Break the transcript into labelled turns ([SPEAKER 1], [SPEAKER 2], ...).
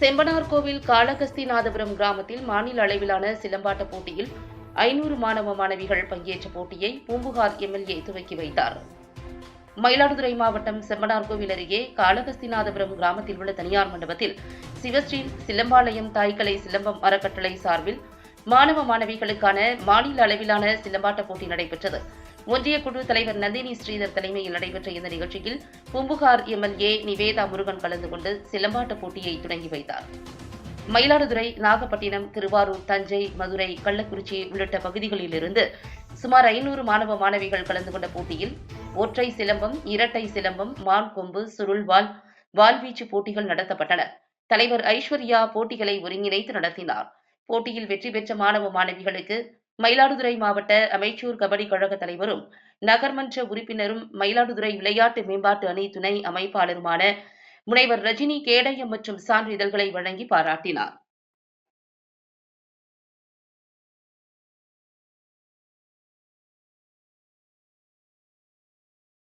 [SPEAKER 1] செம்பனார்கோவில் காளகஸ்திநாதபுரம் கிராமத்தில் மாநில அளவிலான சிலம்பாட்ட போட்டியில் ஐநூறு மாணவ மாணவிகள் பங்கேற்ற போட்டியை பூம்புகார் எம்எல்ஏ துவக்கி வைத்தார். மயிலாடுதுறை மாவட்டம் செம்பனார்கோவில் அருகே காளகஸ்திநாதபுரம் கிராமத்தில் உள்ள தனியார் மண்டபத்தில் சிவஸ்ரீ சிலம்பாலயம் தாய்க்கலை சிலம்பம் அறக்கட்டளை சார்பில் மாணவ மாணவிகளுக்கான மாநில அளவிலான சிலம்பாட்ட போட்டி நடைபெற்றது. ஒன்றிய குழு தலைவர் நந்தினி ஸ்ரீதர் தலைமையில் நடைபெற்ற இந்த நிகழ்ச்சியில் பூம்புகார் எம்எல்ஏ நிவேதா முருகன் கலந்து கொண்டு சிலம்பாட்ட போட்டியை தொடங்கி வைத்தார். மயிலாடுதுறை நாகப்பட்டினம் திருவாரூர் தஞ்சை மதுரை கள்ளக்குறிச்சி உள்ளிட்ட பகுதிகளிலிருந்து சுமார் ஐநூறு மாணவ மாணவிகள் கலந்து கொண்ட போட்டியில் ஒற்றை சிலம்பம் இரட்டை சிலம்பம் மான் கொம்பு சுருள்வால் வால்வீச்சு போட்டிகள் நடத்தப்பட்டன. தலைவர் ஐஸ்வர்யா போட்டிகளை ஒருங்கிணைத்து நடத்தினார். போட்டியில் வெற்றி பெற்ற மாணவ மாணவிகளுக்கு மயிலாடுதுறை மாவட்ட அமைச்சூர் கபடி கழக தலைவரும் நகர்மன்ற உறுப்பினரும் மயிலாடுதுறை விளையாட்டு மேம்பாட்டு அணி துணை அமைப்பாளருமான முனைவர் ரஜினி கேடயம் மற்றும் சான்றிதழ்களை வழங்கி பாராட்டினார்.